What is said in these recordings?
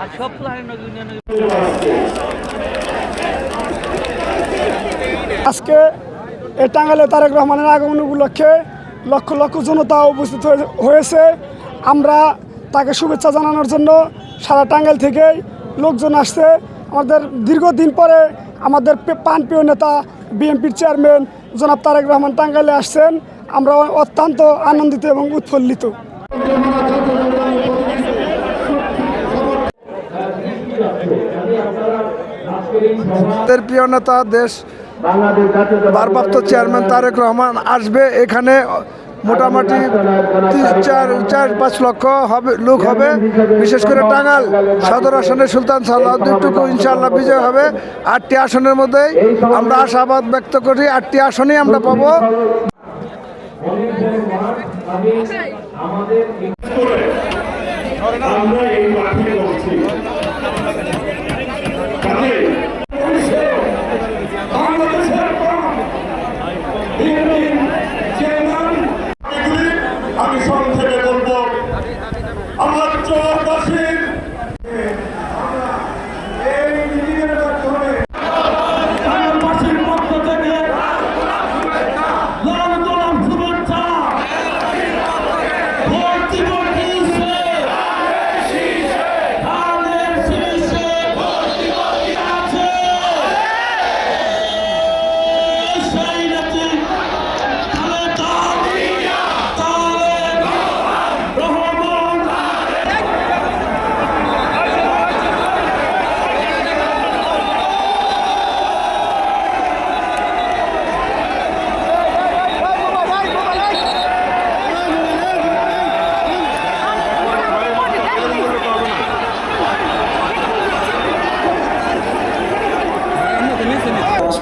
আর সব আজকে এ টাঙ্গালে তারেক রহমানের আগমন উপলক্ষে লক্ষ লক্ষ জনতা উপস্থিত হয়ে- হয়েছে। আমরা তাকে শুভেচ্ছা জানানোর জন্য সারা টাঙ্গাইল থেকেই লোকজন আসছে। আমাদের দীর্ঘদিন পরে আমাদের পে- প্রাণপ্রিয় নেতা, বিএনপির চেয়ারম্যান জনাব তারেক রহমান টাঙ্গাইলে আসছেন। আমরা অত্যন্ত আনন্দিত এবং উৎফুল্লিত। প্রিয় নেতা দেশ, ভারপ্রাপ্ত চেয়ারম্যান তারেক রহমান আসবে এখানে, মোটামুটি চার চার, পাঁচ লক্ষ হবে, লোক হবে, বিশেষ করে টাঙ্গাল সদর আসনে সুলতান সাল্লাহ দুইটুকু ইনশাল্লাহ বিজয় হবে। আটটি আসনের মধ্যেই আমরা আশাবাদ ব্যক্ত করি, আটটি আসনই আমরা পাবো।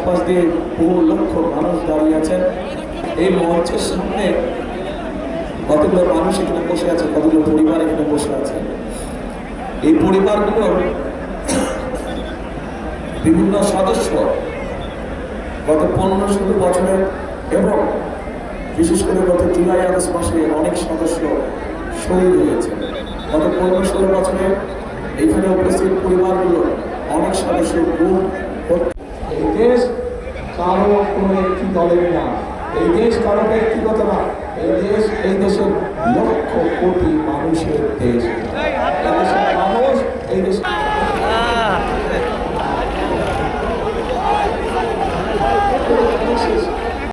আশপাশ দিয়ে বহু লক্ষ মানুষ দাঁড়িয়ে আছেন। এই মঞ্চের সামনে কতগুলো মানুষ এখানে বসে আছে, কতগুলো পরিবার এখানে বসে আছে। এই পরিবারগুলোর বিভিন্ন সদস্য গত পনেরো ষোলো বছরের এবং বিশেষ করে গত জুলাই আগস্ট মাসে অনেক সদস্য শহীদ হয়েছে। গত পনেরো ষোলো বছরে এইখানে উপস্থিত পরিবারগুলো অনেক সদস্য গুম হত্যা এই দেশ কারও কোনো একটি দলের না। এই দেশ কারও ব্যক্তিগত না। এই দেশ, এই দেশের লক্ষ কোটি মানুষের দেশ। এই দেশের মানুষ, এই দেশ